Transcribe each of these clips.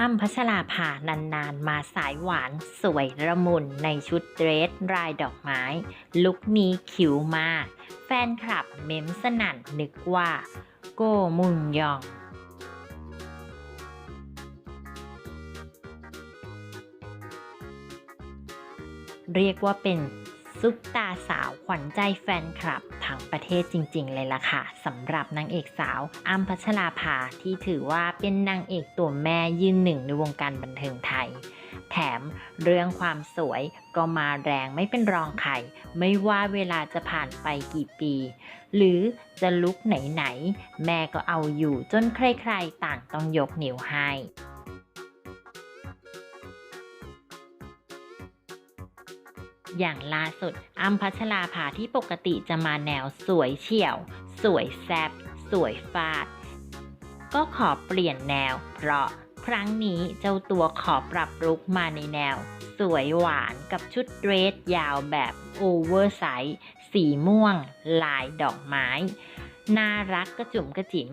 อ้ำพัชราภานานๆ มาสายหวานสวยระมุนในชุดเดรสลายดอกไม้ ลุคนี้คิ้วมาก แฟนคลับเม้มสนั่นนึกว่า โกมุนยองเรียกว่าเป็น ซุปตาสาวขวัญใจแฟนคลับทั้งประเทศจริง ๆ เลยล่ะค่ะสำหรับนางเอกสาวอ้ำพัชราภาที่ถือว่าเป็นนางเอกตัวแม่ยืนหนึ่งในวงการบันเทิงไทย แถมเรื่องความสวยก็มาแรงไม่เป็นรองใครไม่ว่าเวลาจะผ่านไปกี่ปี หรือจะลุกไหน ๆ แม่ก็เอาอยู่จนใคร ๆ ต่างต้องยกนิ้วให้ อย่างล่าสุดอัมพัชราภาที่ปกติจะมาแนวสวยเฉียว สวยแซบสวยฟาด ก็ขอเปลี่ยนแนว เพราะครั้งนี้เจ้าตัวขอปรับลุคมาในแนว สวยหวานกับชุดเดรสยาวแบบโอเวอร์ไซส์สีม่วง ลายดอกไม้ น่ารักกระจุ๋มกระจิ๋ม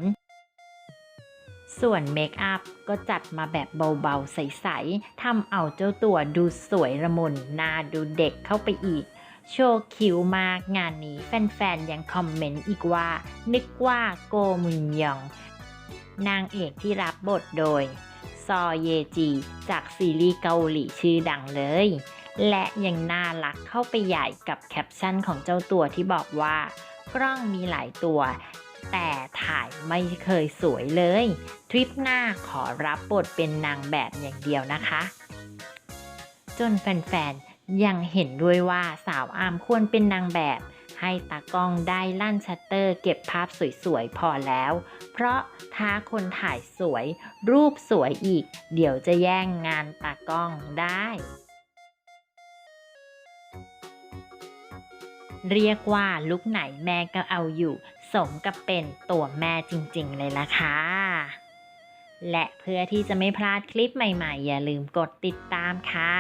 ส่วนเมคอัพก็จัดมาแบบเบาๆ ใสๆทำเอาเจ้าตัวดูสวยระมุนหน่าดูเด็กเข้าไปอีก โชว์คิ้วมากงานนี้แฟนๆ ยังคอมเมนต์อีกว่า นึกว่าโกมุนยอง นางเอกที่รับบทโดย ซอเยจี จากซีรีส์เกาหลีชื่อดังเลย และยังน่ารักเข้าไปใหญ่กับแคปชั่นของเจ้าตัวที่บอกว่ากล้องมีหลายตัว แต่ถ่ายไม่เคยสวยเลย ทริปหน้าขอรับบทเป็นนางแบบอย่างเดียวนะคะ จนแฟนๆ ยังเห็นด้วยว่าสาวอามควรเป็นนางแบบ ให้ตากล้องได้ลั่นชัตเตอร์ เก็บภาพสวยๆ พอแล้ว เพราะถ้าคนถ่ายสวย รูปสวยอีก เดี๋ยวจะแย่งงานตากล้องได้เรียกว่าลุกไหนแม่ก็เอาอยู่ สมกับเป็นตัวแม่จริงๆเลยล่ะค่ะและเพื่อที่จะไม่พลาดคลิปใหม่ๆ อย่าลืมกดติดตามค่ะ